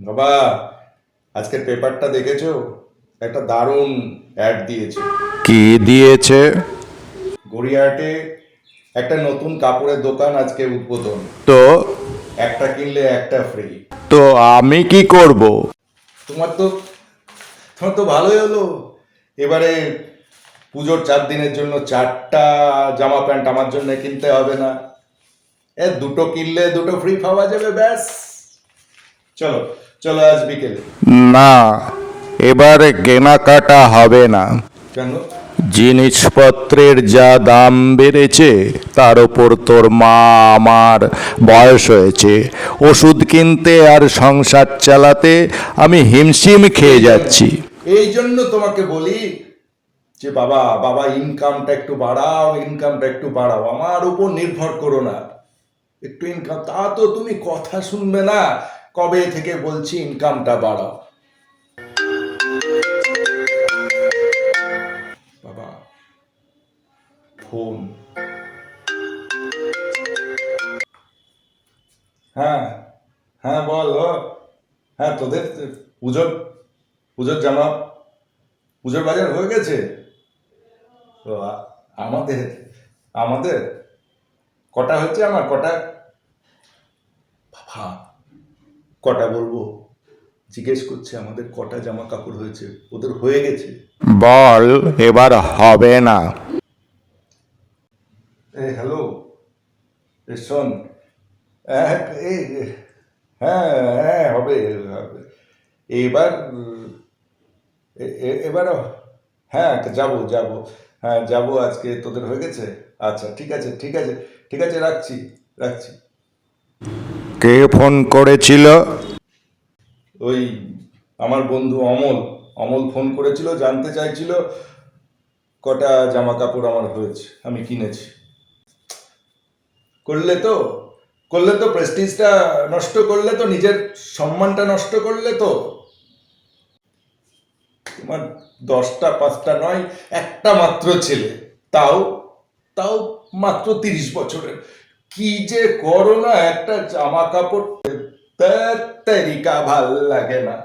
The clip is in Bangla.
বাবা আজকের পেপারটা দেখেছ? একটা দারুণ অ্যাড দিয়েছে। কি দিয়েছে? গড়িয়াহাটে একটা নতুন কাপড়ের দোকান আজকে উদ্বোধন। তো? একটা কিনলে একটা ফ্রি তো আমি কি করব? তোমার তো তোমার তো ভালোই হলো। এবারে পুজোর চার দিনের জন্য চারটা জামা প্যান্ট আমার জন্য কিনতে হবে না। এ দুটো কিনলে দুটো ফ্রি পাওয়া যাবে ব্যাস। চলো চলো আজ বিকেলে। না এবারে কেনাকাটা হবে না। কেন? জিনিসপত্রের যা দাম বেড়েছে তার ওপর তোর মা আমার বয়স হয়েছে। ওষুধ কিনতে আর সংসার চালাতে আমি হিমশিম খেয়ে যাচ্ছি। এই জন্য তোমাকে বলি যে বাবা বাবা ইনকামটা একটু বাড়াও ইনকামটা একটু বাড়াও। আমার উপর নির্ভর করো না। একটু ইনকাম তা তো তুমি কথা শুনবে না। কবে থেকে বলছি ইনকামটা বাড়াও? বাবা ফোন হ্যাঁ হ্যাঁ বল হ্যাঁ তোদের পুজোর পুজোর জামা, পুজোর বাজার হয়ে গেছে? আমাদের আমাদের? কটা হচ্ছে আমার? কটা বাবা কটা বলব? জিজ্ঞেস করছে আমাদের কটা জামা কাপড় হয়েছে। ওদের হয়ে গেছে। বল এবার হবে না। এ হ্যালো শোন। হ্যাঁ হ্যাঁ হবে। এবার এবার হ্যাঁ যাব যাব। হ্যাঁ যাব আজকে। তোদের হয়ে গেছে? আচ্ছা ঠিক আছে ঠিক আছে ঠিক আছে রাখছি রাখছি। কে ফোন করেছিল? ওই আমার বন্ধু অমল অমল ফোন করেছিল, জানতে চাইছিল কটা জামা কাপড় আমার হয়েছে, আমি কিনেছি। করলে তো করলে তো প্রেস্টিজটা নষ্ট করলে তো, নিজের সম্মানটা নষ্ট করলে তো। তোমার দশটা, পাঁচটা নয়, একটা মাত্র ছেলে, তাও তাও মাত্র তিরিশ বছরের কি যে করো না একটা জামা কাপড় তেরিকা ভালো লাগে না।